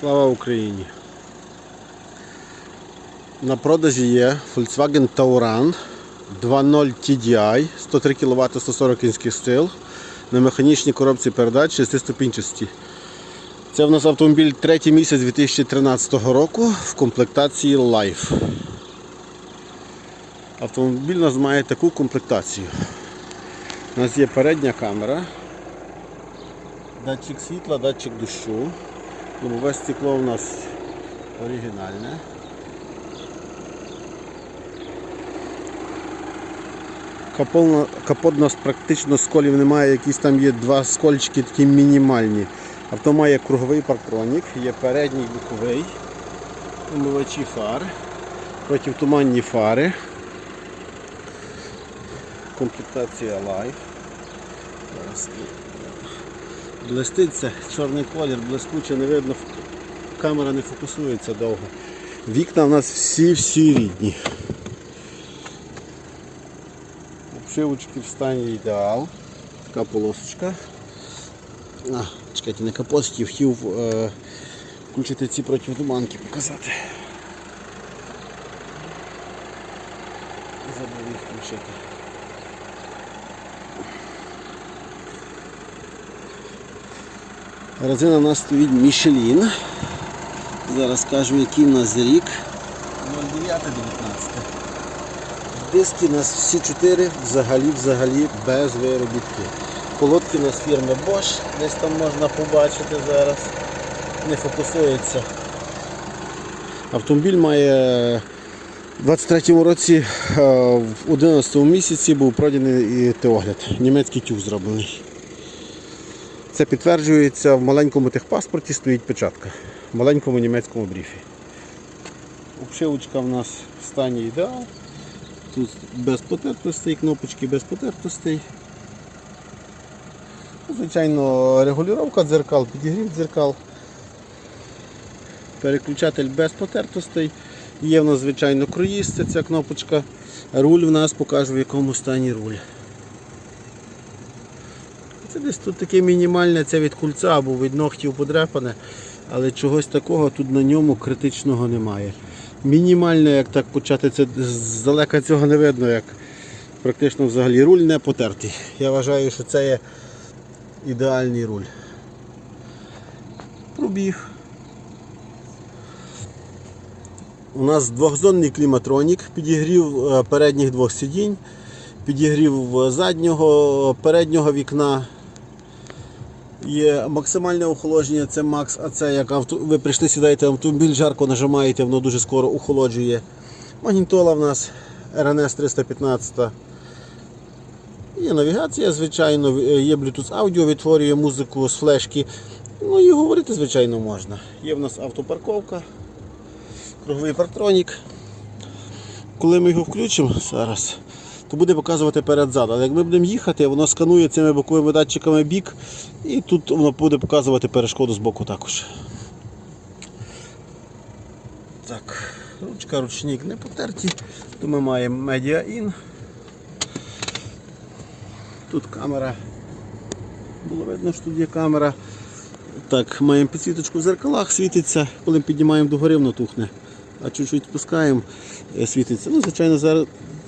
Слава Україні! На продажі є Volkswagen Tauran 2.0 TDI 103 кВт 140 кінських сил на механічній коробці передач 6 Це в нас автомобіль третій місяць 2013 року в комплектації Life. Автомобіль у нас має таку комплектацію. У нас є передня камера, датчик світла, датчик дощу. Лобове стекло у нас оригінальне. Капот, капот у нас практично сколів немає, якісь там є два скольчики такі мінімальні. Авто має круговий парктронік, є передній боковий, умивачі фар, противтуманні фари, комплектація Life. Зараз Блиститься, чорний колір, блискуче, не видно, камера не фокусується довго. Вікна у нас всі-всі рідні. Обшивочки в стані ідеал. Така полосочка. А, чекайте, не капот, хотів е, включити ці протитуманки показати. Забув їх включити. Резина у нас стоїть Мішелін. Зараз скажу, який в нас рік. 09-19. Диски у нас всі чотири взагалі взагалі без виробітки. Колодки у нас фірми Bosch, десь там можна побачити зараз. Не фокусується. Автомобіль має у 23-му році е, в 11 місяці був пройдений огляд. Німецький тюк зроблений. Це підтверджується в маленькому техпаспорті стоїть печатка. В маленькому німецькому бріфі. Обшивочка в нас в стані ідеал. Тут без потертостей, кнопочки без потертостей. Звичайно, регулювання дзеркал, підігрів дзеркал. Переключатель без потертостей. Є в нас, звичайно, круїз, це ця кнопочка. Руль в нас покажу в якому стані руль. Це десь тут таке мінімальне, це від кульця або від ногтів подряпане, але чогось такого тут на ньому критичного немає. Мінімальне, як так почати, це здалека цього не видно, як практично взагалі руль не потертий. Я вважаю, що це є ідеальний руль. Пробіг. У нас двохзонний кліматронік, підігрів е, передніх двох сидінь, підігрів е, заднього, переднього вікна. Є максимальне охолодження, це макс, а це як авто... ви прийшли, сідаєте автомобіль, жарко нажимаєте, воно дуже скоро охолоджує. Магнітола в нас RNS 315. Є навігація, звичайно, є Bluetooth аудіо, відтворює музику з флешки. Ну і говорити, звичайно, можна. Є в нас автопарковка, круговий партронік. Коли ми його включимо зараз, то буде показувати перед-зад. Але як ми будемо їхати, воно сканує цими боковими датчиками бік і тут воно буде показувати перешкоду з боку також. Так, ручка, ручник не потерті, то ми маємо In. Тут камера. Було видно, що тут є камера. Так, маємо підсвіточку в зеркалах, світиться, коли піднімаємо догори, воно тухне. А чуть-чуть спускаємо, е, світиться. Ну, звичайно, зараз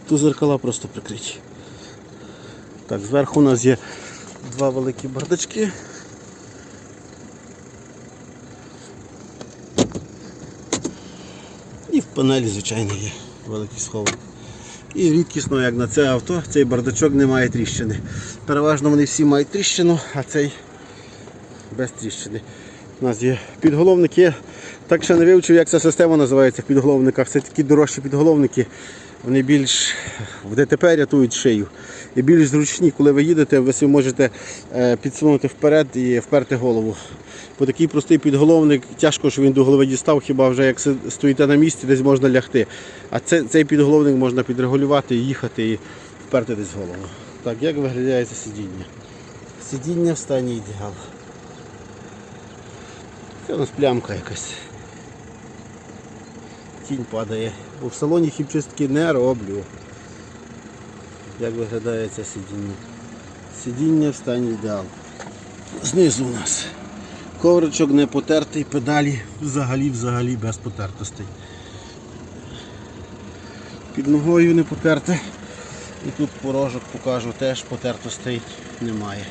тут зеркала просто прикриті. Так, зверху у нас є два великі бардачки. І в панелі, звичайно, є великий сховок. І рідкісно, як на це авто, цей бардачок не має тріщини. Переважно вони всі мають тріщину, а цей без тріщини. У нас є підголовники. Так ще не вивчив, як ця система називається в підголовниках. Це такі дорожчі підголовники. Вони більш в ДТП рятують шию. І більш зручні, коли ви їдете, ви собі можете е, підсунути вперед і вперти голову. Бо такий простий підголовник, тяжко, що він до голови дістав, хіба вже як стоїте на місці, десь можна лягти. А це, цей підголовник можна підрегулювати, їхати і вперти десь голову. Так, як виглядає це сидіння? Сидіння в стані ідеал. Це у нас плямка якась. Тінь падає. Бо в салоні хімчистки не роблю. Як виглядає це сидіння? Сидіння в стані ідеал. Знизу у нас Ковричок не потертий, педалі взагалі взагалі без потертостей. Під ногою не потерте. І тут порожок покажу, теж потертостей немає.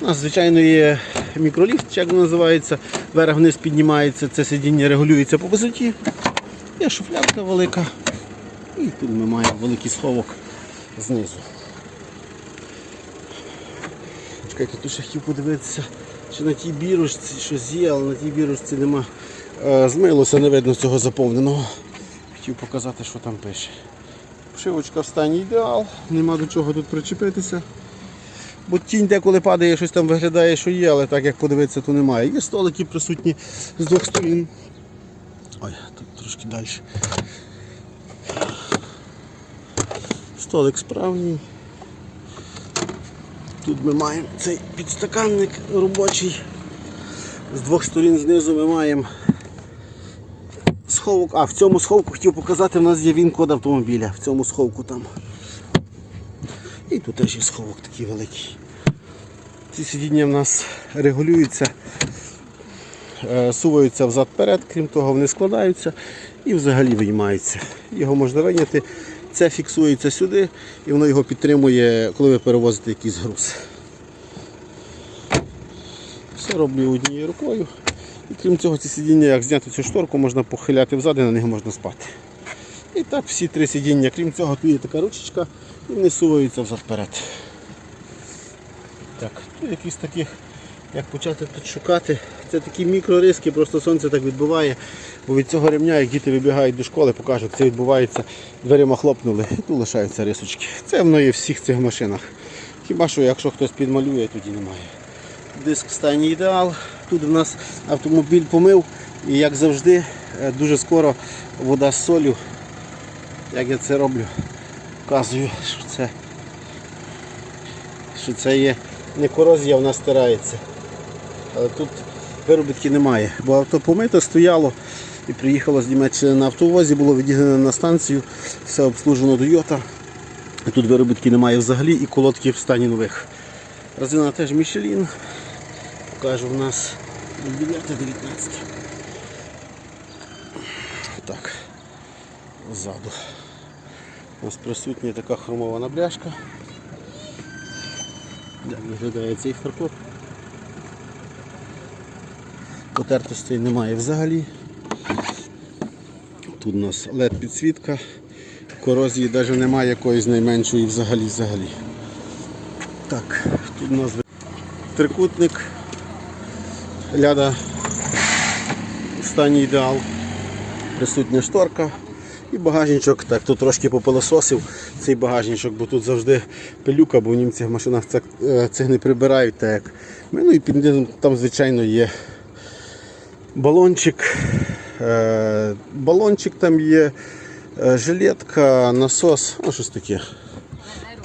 У нас, звичайно, є мікроліфт, як воно називається, вверх вниз піднімається, це сидіння регулюється по висоті. Є шуфлядка велика. І тут ми маємо великий сховок знизу. Чекайте, тут ще хотів подивитися, чи на тій бірочці щось є, але на тій бірочці нема. Е, Змилося, не видно цього заповненого. Хотів показати, що там пише. Пшивочка в стані ідеал, нема до чого тут причепитися. Бо тінь деколи падає, щось там виглядає, що є, але так як подивитися, то немає. Є столики присутні з двох сторін. Ой, тут трошки далі. Столик справній. Тут ми маємо цей підстаканник робочий. З двох сторін знизу ми маємо сховок. А, в цьому сховку хотів показати, в нас є він-код автомобіля. В цьому сховку там. І тут теж є сховок такий великий. Ці сидіння в нас регулюються, суваються взад-перед, крім того, вони складаються і взагалі виймаються. Його можна виняти. Це фіксується сюди і воно його підтримує, коли ви перевозите якийсь груз. Все роблю однією рукою. І крім цього, ці сидіння, як зняти цю шторку, можна похиляти взад і на них можна спати. І так всі три сидіння, крім цього, тут є така ручечка і вони суваються взад-перед. Так, тут якісь таких, як почати тут шукати. Це такі мікрориски, просто сонце так відбиває. Бо від цього ремня, як діти вибігають до школи, покажу, як це відбувається, дверима хлопнули, і тут лишаються рисочки. Це воно є в всіх цих машинах. Хіба що якщо хтось підмалює, тоді немає. Диск в стані ідеал. Тут у нас автомобіль помив і як завжди е, дуже скоро вода з солю. Як я це роблю, показую, що це, що це є не корозія, вона стирається. Але тут виробітки немає, бо авто помито стояло і приїхало з Німеччини на автовозі, було відігнане на станцію, все обслужено до Йота. Тут виробітки немає взагалі і колодки в стані нових. Резина теж Мішелін. Покажу в нас 9-19. Так, ззаду. У нас присутня така хромована бляшка. Як виглядає цей фаркоп. Потертостей немає взагалі. Тут у нас LED підсвітка. Корозії навіть немає якоїсь найменшої взагалі взагалі. Так, тут у нас трикутник. Ляда в стані ідеал. Присутня шторка. І багажничок, так, тут трошки попилососив цей багажничок, бо тут завжди пилюка, бо в німцях в машинах цих, не прибирають. Так. як. Ну і під там, звичайно, є балончик. Е, балончик там є, е, жилетка, насос, ну щось таке.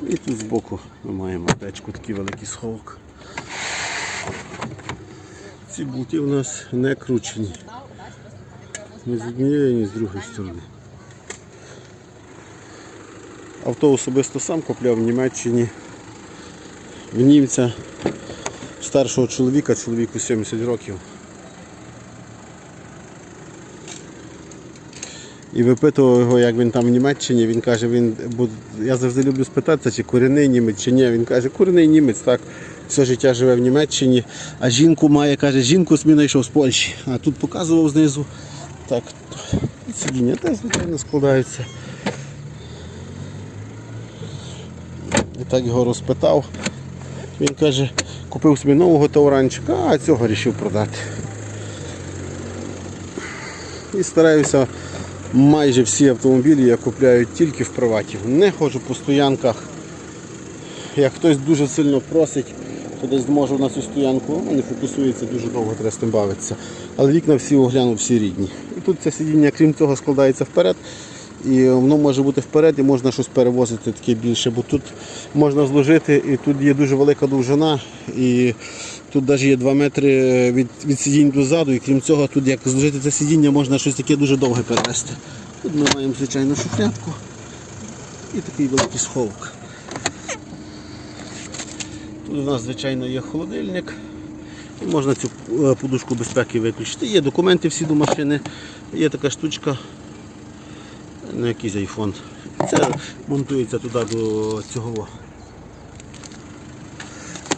І тут збоку ми маємо печку, такий великий сховок. Ці болти у нас не кручені. Ні з однієї, ні з другої сторони. Авто особисто сам купляв в Німеччині. В німця старшого чоловіка, чоловіку 70 років. І випитував його, як він там в Німеччині. Він каже, він я завжди люблю спитатися, чи корінний німець, чи ні. Він каже, корінний німець, так, все життя живе в Німеччині, а жінку має, каже, жінку собі знайшов з Польщі. А тут показував знизу. Так, сидіння теж, звичайно, складаються. І так його розпитав. Він каже, купив собі нового тауранчика, а цього вирішив продати. І стараюся майже всі автомобілі я купляю тільки в приваті. Не ходжу по стоянках. Як хтось дуже сильно просить, то десь зможу на цю стоянку, не фокусується, дуже довго треба з тим бавитися. Але вікна всі огляну, всі рідні. І тут це сидіння, крім цього, складається вперед. І воно може бути вперед і можна щось перевозити таке більше, бо тут можна зложити і тут є дуже велика довжина. І тут навіть є 2 метри від, від сидінь до ззаду, і крім цього, тут як зложити це сидіння, можна щось таке дуже довге перевезти. Тут ми маємо звичайно шуфлятку і такий великий сховок. Тут у нас, звичайно, є холодильник. І можна цю е, подушку безпеки виключити. Є документи всі до машини, є така штучка, на якийсь айфон. Це монтується туди до цього.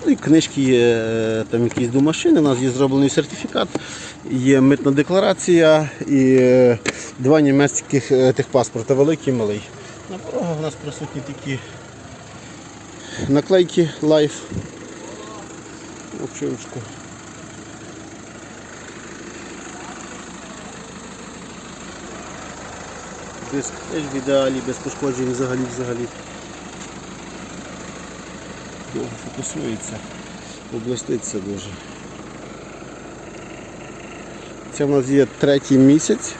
Ну і книжки є е, там якісь до машини. У нас є зроблений сертифікат, є митна декларація і е, два німецьких е, техпаспорта, великий і малий. На порогах у нас присутні такі наклейки Life. Обшивочку. Диск теж в ідеалі, без пошкоджень взагалі взагалі. Фокусується, облиститься дуже. Це в нас є третій місяць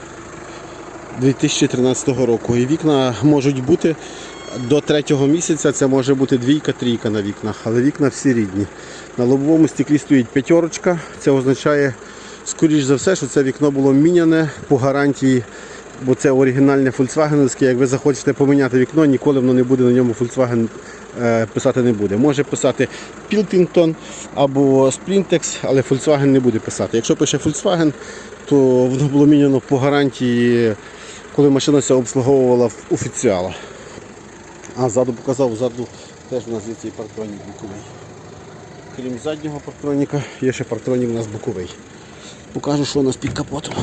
2013 року. І вікна можуть бути до третього місяця, це може бути двійка-трійка на вікнах, але вікна всі рідні. На лобовому стеклі стоїть п'ятерочка. Це означає, скоріш за все, що це вікно було міняне по гарантії, бо це оригінальне Volkswagen, Як ви захочете поміняти вікно, ніколи воно не буде на ньому Volkswagen е, писати не буде. Може писати Pilkington або Sprintex, але Volkswagen не буде писати. Якщо пише Volkswagen, то воно було міняно по гарантії, коли машина ся обслуговувала в офіціала. А ззаду показав, ззаду теж у нас є цей партронік боковий. Крім заднього партроніка, є ще партронік у нас боковий. Покажу, що у нас під капотом.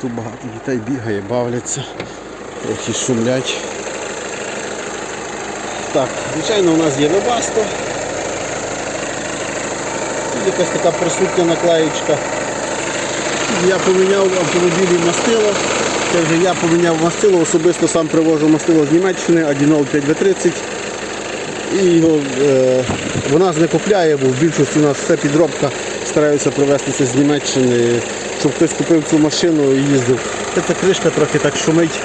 Тут багато дітей бігає, бавляться, трохи шумлять. Так, звичайно, у нас є вебасто. Тут якась така присутня наклеєчка. Я поміняв автомобілі мастило. Це вже я поміняв мастило, особисто сам привожу мастило з Німеччини 1.05 V30. І його, е, вона не купляє, бо в більшості у нас все підробка. Стараюся привезти це з Німеччини, щоб хтось купив цю машину і їздив. Ця кришка трохи так шумить.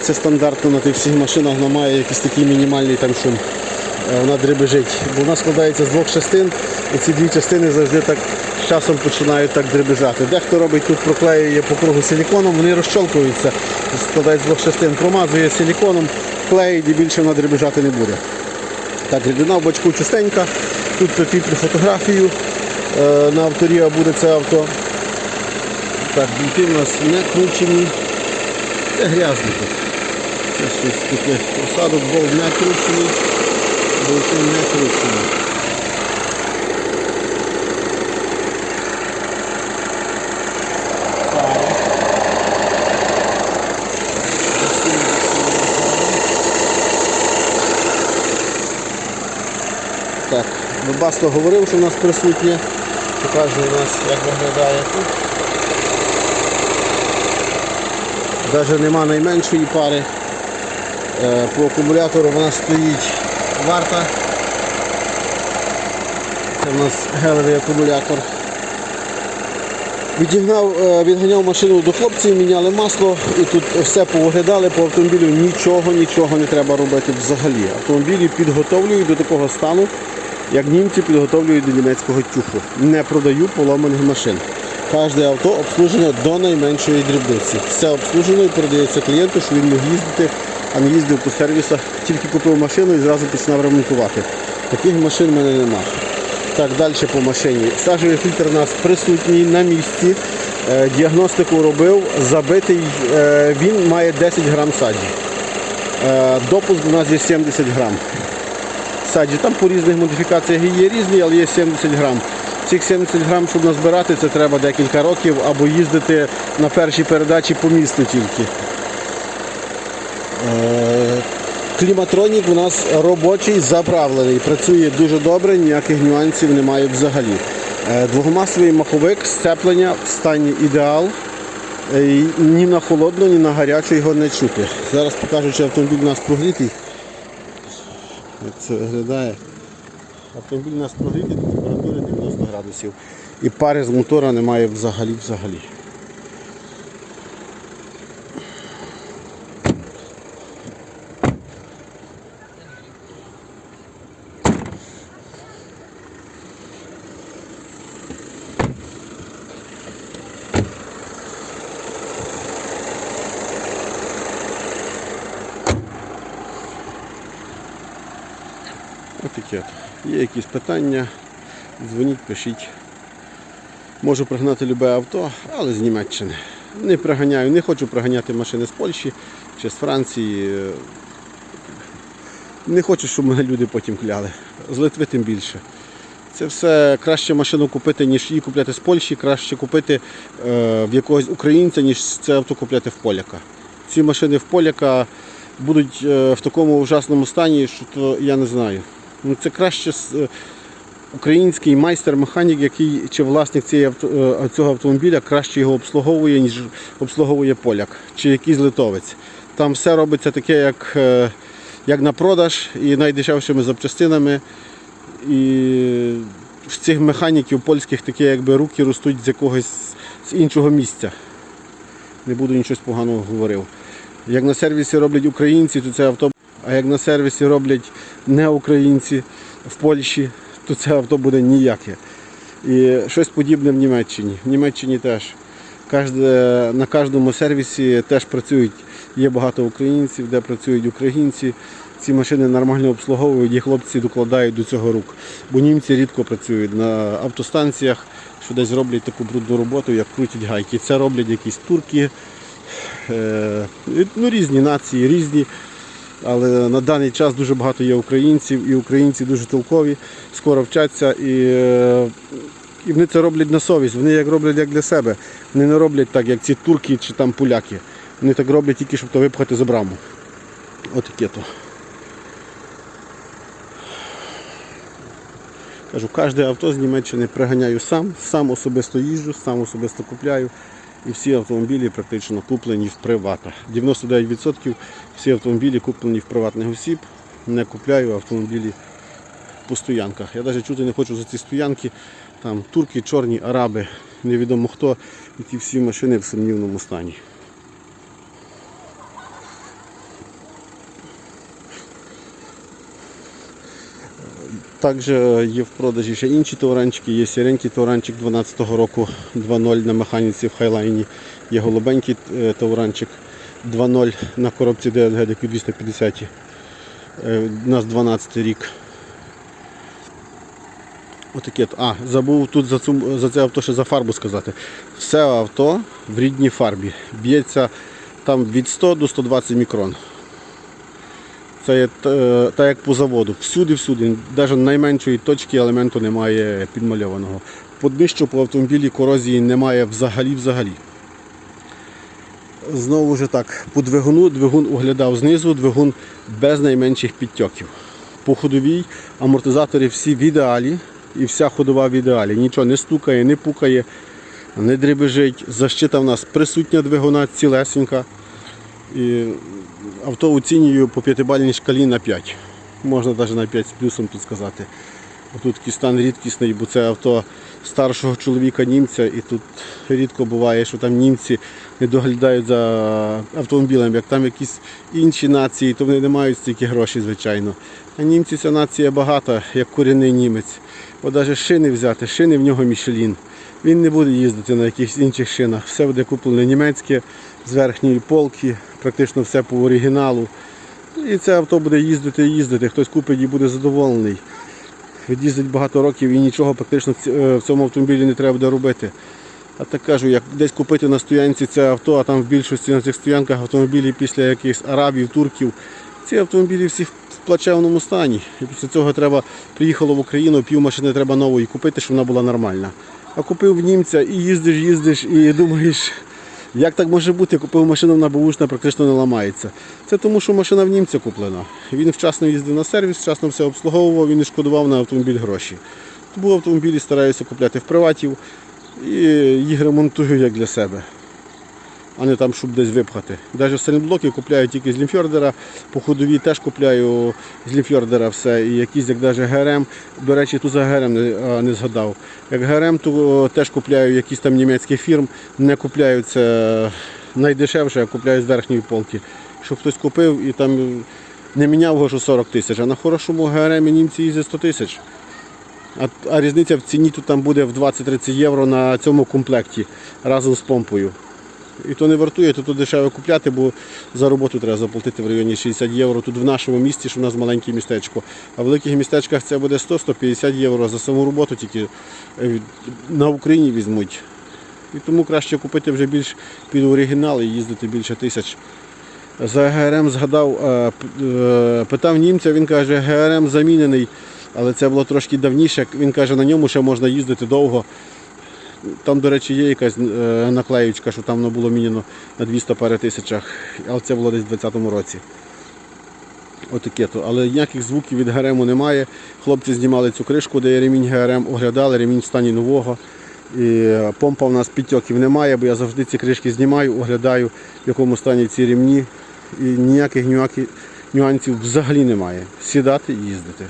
Це стандартно на тих всіх машинах, вона має якийсь такий мінімальний там шум. Е, Вона дребежить. Бо вона складається з двох частин, і ці дві частини завжди так з часом починають так дребежати. Дехто робить тут проклеює по кругу силіконом, вони розчолкуються, складають з двох частин, промазує силіконом, клеїть і більше вона дребежати не буде. Так, рідина в бачку чистенька. Тут прикріплю фотографію е, на авторі, буде це авто. Так, бінти у нас не кручені. Це грязно тут. Це щось таке. Посадок болт не кручений, болти не кручені. Так, Бабасто говорив, що у нас присутнє. Покажу у нас, як виглядає тут. Навіть нема найменшої пари. Е, По акумулятору вона стоїть варта. Це у нас гелевий акумулятор. Відігнав, е, відганяв машину до хлопців, міняли масло і тут все повиглядали по автомобілю, нічого, нічого не треба робити взагалі. Автомобілі підготовлюють до такого стану, як німці підготовлюють до німецького тюфу. Не продаю поломаних машин. Кожне авто обслужено до найменшої дрібниці. Все обслужено і передається клієнту, що він міг їздити, а не їздив по сервісах, тільки купив машину і зразу починав ремонтувати. Таких машин в мене немає. Так, далі по машині. Сажовий фільтр у нас присутній на місці. Е, Діагностику робив, забитий, е, він має 10 грам саджі. Е, Допуск у нас є 70 грам. Саджі там по різних модифікаціях є різні, але є 70 грам. Цих 70 грам, щоб назбирати, це треба декілька років або їздити на першій передачі по місту тільки. Е, Кліматронік у нас робочий, заправлений, працює дуже добре, ніяких нюансів немає взагалі. Е, Двогомасовий маховик, сцеплення в стані ідеал. Е, Ні на холодну, ні на гарячу його не чути. Зараз покажу, чи автомобіль у нас прогрітий. Як це виглядає. Автомобіль у нас прогрітий до температури 90 градусів. І пари з мотора немає взагалі взагалі. Є якісь питання, дзвоніть, пишіть. Можу пригнати любе авто, але з Німеччини. Не приганяю, не хочу приганяти машини з Польщі чи з Франції. Не хочу, щоб мене люди потім кляли. З Литви тим більше. Це все краще машину купити, ніж її купляти з Польщі, краще купити е, в якогось українця, ніж це авто купляти в поляка. Ці машини в поляка будуть е, в такому ужасному стані, що то я не знаю. Ну, це краще е, український майстер-механік, який чи власник цієї е, цього автомобіля краще його обслуговує, ніж обслуговує поляк чи якийсь литовець. Там все робиться таке, як, е, як на продаж і найдешевшими запчастинами. І в цих механіків польських такі якби руки ростуть з якогось з іншого місця. Не буду нічого поганого говорив. Як на сервісі роблять українці, то це авто, а як на сервісі роблять не українці в Польщі, то це авто буде ніяке. І щось подібне в Німеччині. В Німеччині теж. На кожному сервісі теж працюють. Є багато українців, де працюють українці. Ці машини нормально обслуговують і хлопці докладають до цього рук. Бо німці рідко працюють на автостанціях, що десь роблять таку брудну роботу, як крутять гайки. Це роблять якісь турки, е, ну, різні нації, різні. Але на даний час дуже багато є українців, і українці дуже толкові, скоро вчаться і, е, і вони це роблять на совість. Вони як роблять як для себе. Вони не роблять так, як ці турки чи там поляки. Вони так роблять тільки, щоб то випхати за браму. Отаке то. Кажу, кожне авто з Німеччини приганяю сам, сам особисто їжджу, сам особисто купляю. І всі автомобілі практично куплені в приватах. 99% всі автомобілі куплені в приватних осіб. Не купляю автомобілі по стоянках. Я навіть чути не хочу за ці стоянки. Там турки, чорні, араби, невідомо хто. І ті всі машини в сумнівному стані. Також є в продажі ще інші тауранчики. Є сіренький тауранчик 12-го року 2.0 на механіці в хайлайні. Є голубенький е, тауранчик 2.0 на коробці DLG 250. Е, У нас 12 й рік. Отаке. от. А, забув тут за, цю, за це авто ще за фарбу сказати. Все авто в рідній фарбі. Б'ється там від 100 до 120 мікрон. Це є е, так як по заводу. Всюди, всюди, навіть найменшої точки елементу немає підмальованого. По днищу по автомобілі корозії немає взагалі взагалі. Знову ж так, по двигуну двигун оглядав знизу, двигун без найменших підтьоків. По ходовій амортизатори всі в ідеалі і вся ходова в ідеалі. Нічого не стукає, не пукає, не дребежить. Защита в нас присутня двигуна, цілесенька. І авто оцінюю по п'ятибальній шкалі на 5. Можна навіть на 5 з плюсом тут сказати. Тут такий стан рідкісний, бо це авто старшого чоловіка німця, і тут рідко буває, що там німці не доглядають за автомобілем. Як там якісь інші нації, то вони не мають стільки грошей, звичайно. А німці ця нація багата, як корінний німець. От навіть шини взяти, шини в нього Мішелін. Він не буде їздити на якихось інших шинах. Все буде куплене німецьке з верхньої полки, практично все по оригіналу. І це авто буде їздити і їздити. Хтось купить і буде задоволений. Від'їздить багато років і нічого практично е, в цьому автомобілі не треба буде робити. А так кажу, як десь купити на стоянці це авто, а там в більшості на цих стоянках автомобілі після якихось арабів, турків. Ці автомобілі всі в плачевному стані. І після цього треба приїхало в Україну, пів машини треба нової купити, щоб вона була нормальна. А купив в німця і їздиш, їздиш, і думаєш, як так може бути, купив машину на бушна, практично не ламається. Це тому, що машина в німця куплена. Він вчасно їздив на сервіс, вчасно все обслуговував, він не шкодував на автомобіль гроші. Тому автомобілі стараюся купляти в приватів і їх ремонтую як для себе, а не там, щоб десь випхати. Навіть сайлентблоки купляю тільки з Лімфьордера, по ходовій теж купляю з Лімфьордера все. І якісь, як навіть ГРМ, до речі, тут за ГРМ не, не згадав. Як ГРМ, то теж купляю якісь там німецьких фірм, не купляю це найдешевше, а купляю з верхньої полки. Щоб хтось купив і там не міняв його що 40 тисяч, а на хорошому ГРМ німці їздять 100 тисяч. А, а різниця в ціні тут там буде в 20-30 євро на цьому комплекті разом з помпою. І то не вартує, то, то дешево купляти, бо за роботу треба заплатити в районі 60 євро. Тут в нашому місті, що в нас маленьке містечко. А в великих містечках це буде 100-150 євро за саму роботу, тільки е, на Україні візьмуть. І тому краще купити вже більш під оригінал і їздити більше тисяч. За ГРМ згадав, е, е, питав німця, він каже, ГРМ замінений, але це було трошки давніше. Він каже, на ньому ще можна їздити довго. Там, до речі, є якась е, наклеючка, що там воно було міняно на 200 пари тисячах, але це було десь у 2020 році. Отаке то. Але ніяких звуків від ГРМу немає. Хлопці знімали цю кришку, де є ремінь ГРМ, оглядали, ремінь в стані нового. І помпа в нас підтьоків немає, бо я завжди ці кришки знімаю, оглядаю, в якому стані ці ремні. І ніяких нюансів взагалі немає. Сідати і їздити.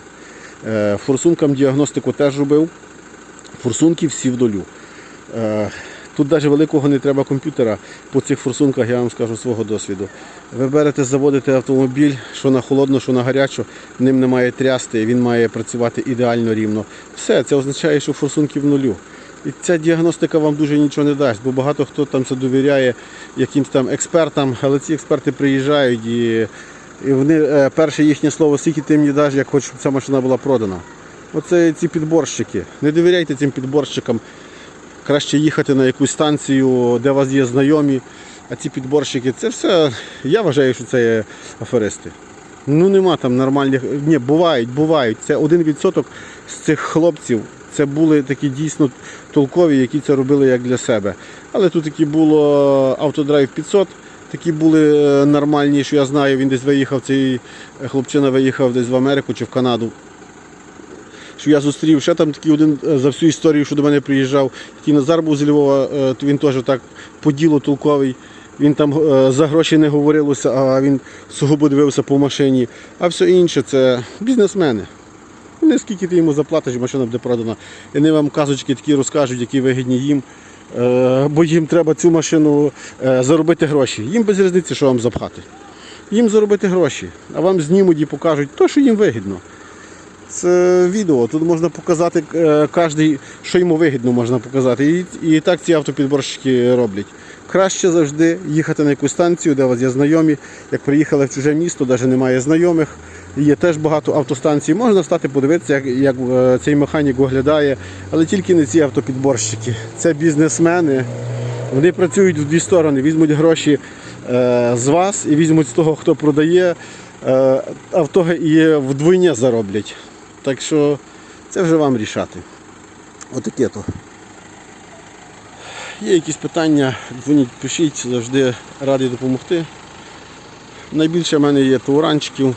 Е, Форсункам діагностику теж робив. Форсунки всі в долю. Е, Тут навіть великого не треба комп'ютера. По цих форсунках я вам скажу свого досвіду. Ви берете, заводите автомобіль, що на холодно, що на гарячо, ним не має трясти, він має працювати ідеально рівно. Все, це означає, що форсунки в нулю. І ця діагностика вам дуже нічого не дасть, бо багато хто там це довіряє якимсь там експертам, але ці експерти приїжджають і, і вони е, перше їхнє слово, скільки ти мені даш, як хочеш, щоб ця машина була продана. Оце ці підборщики. Не довіряйте цим підборщикам. Краще їхати на якусь станцію, де у вас є знайомі. А ці підборщики, це все. Я вважаю, що це є аферисти. Ну нема там нормальних. Ні, бувають, бувають. Це один відсоток з цих хлопців. Це були такі дійсно толкові, які це робили як для себе. Але тут такі було автодрайв 500, такі були е, нормальні, що я знаю, він десь виїхав, цей е, хлопчина виїхав десь в Америку чи в Канаду що я зустрів. Ще там такий один е, за всю історію, що до мене приїжджав, такий Назар був з Львова, е, він теж так по ділу толковий. Він там е, за гроші не говорилося, а він сугубо дивився по машині. А все інше це бізнесмени. Не скільки ти йому заплатиш, машина буде продана. І вони вам казочки такі розкажуть, які вигідні їм. Бо їм треба цю машину заробити гроші. Їм без різниці, що вам запхати. Їм заробити гроші, а вам знімуть і покажуть те, що їм вигідно. Це відео. Тут можна показати е, кожний, що йому вигідно можна показати. І, і так ці автопідборщики роблять. Краще завжди їхати на якусь станцію, де у вас є знайомі. Як приїхали в чуже місто, навіть немає знайомих. Є теж багато автостанцій. Можна стати подивитися, як, як е, цей механік оглядає, але тільки не ці автопідборщики. Це бізнесмени. Вони працюють в дві сторони, візьмуть гроші е, з вас і візьмуть з того, хто продає, е, авто і вдвойня зароблять. Так що це вже вам рішати. Отаке то. Є якісь питання, дзвоніть, пишіть, завжди радий допомогти. Найбільше в мене є тауранчиків.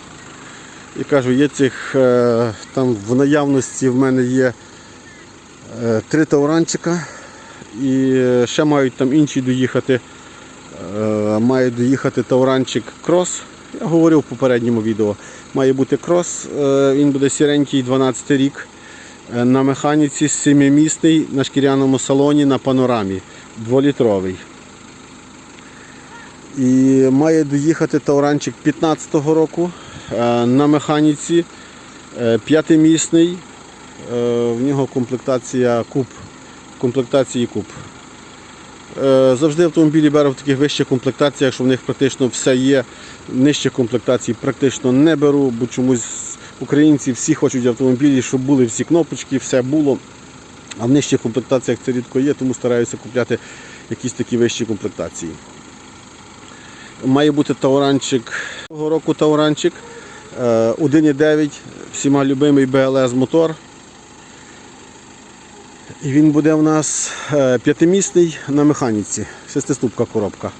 І кажу, є цих е, там в наявності в мене є е, три тауранчика. І е, ще мають там інші доїхати. Має доїхати тауранчик крос. Я говорив в попередньому відео. Має бути крос, е, він буде сіренький 12 рік. Е, На механіці 7-місний на шкіряному салоні на панорамі. Дволітровий. І має доїхати тауранчик 15-го року е, на механіці 5-місний. В нього комплектація куб. Комплектації куб. Е, Завжди автомобілі беру в таких вищих комплектаціях, що в них практично все є. Нижчих комплектацій практично не беру, бо чомусь українці всі хочуть автомобілі, щоб були всі кнопочки, все було. А в нижчих комплектаціях це рідко є, тому стараюся купляти якісь такі вищі комплектації. Має бути тауранчик цього року тауранчик е, 1,9, всіма любимий BLS мотор. Він буде в нас е, п'ятимісний на механіці, шестиступка коробка.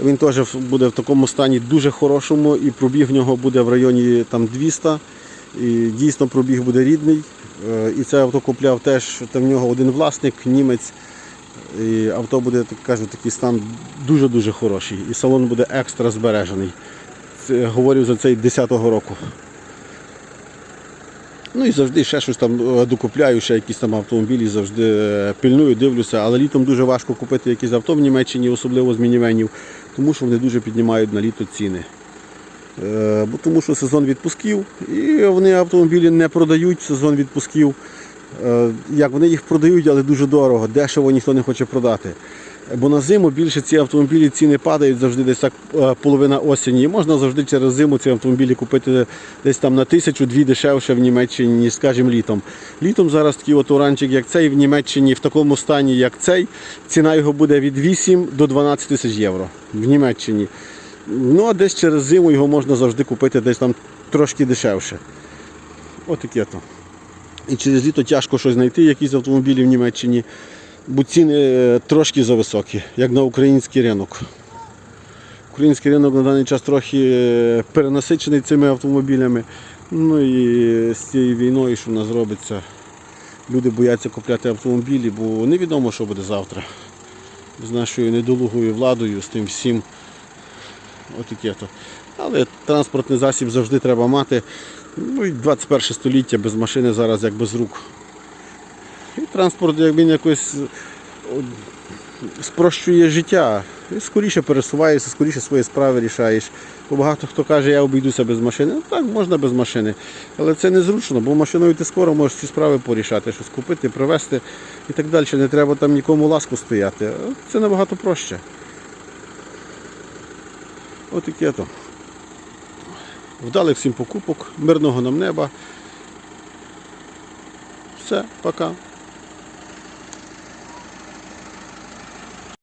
Він теж буде в такому стані дуже хорошому і пробіг в нього буде в районі там, 200. І дійсно пробіг буде рідний. Е, І це авто купляв теж, там в нього один власник, німець. І авто буде, так кажу, такий стан дуже-дуже хороший. І салон буде екстра збережений. Говорю за цей 10-го року. Ну і завжди ще щось там е, докупляю, ще якісь там автомобілі, завжди е, пильную, дивлюся, але літом дуже важко купити якісь авто в Німеччині, особливо з мінівенів, тому що вони дуже піднімають на літо ціни. Е, Бо тому що сезон відпусків, і вони автомобілі не продають сезон відпусків. Як вони їх продають, але дуже дорого, дешево ніхто не хоче продати. Бо на зиму більше ці автомобілі ціни падають завжди десь так е, половина осені. І можна завжди через зиму ці автомобілі купити десь там на тисячу-дві дешевше в Німеччині, ніж, скажімо, літом. Літом зараз такий от уранчик, як цей в Німеччині, в такому стані, як цей, ціна його буде від 8 до 12 тисяч євро в Німеччині. Ну а десь через зиму його можна завжди купити десь там трошки дешевше. Отаке то. І через літо тяжко щось знайти, якісь автомобілі в Німеччині, бо ціни е, трошки зависокі, як на український ринок. Український ринок на даний час трохи е, перенасичений цими автомобілями. Ну і з цією війною, що в нас робиться, люди бояться купляти автомобілі, бо невідомо, що буде завтра. З нашою недолугою владою, з тим всім. Отаке то. Але транспортний засіб завжди треба мати. Ну і 21 століття без машини зараз як без рук. Транспорт, як він якось спрощує життя. І скоріше пересуваєшся, скоріше свої справи рішаєш. Бо багато хто каже, я обійдуся без машини. Ну так, можна без машини. Але це незручно, бо машиною ти скоро можеш ці справи порішати, щось купити, привезти і так далі. Не треба там нікому ласку стояти. Це набагато проще. Отаке то. Вдалих всім покупок, мирного нам неба. Все, пока.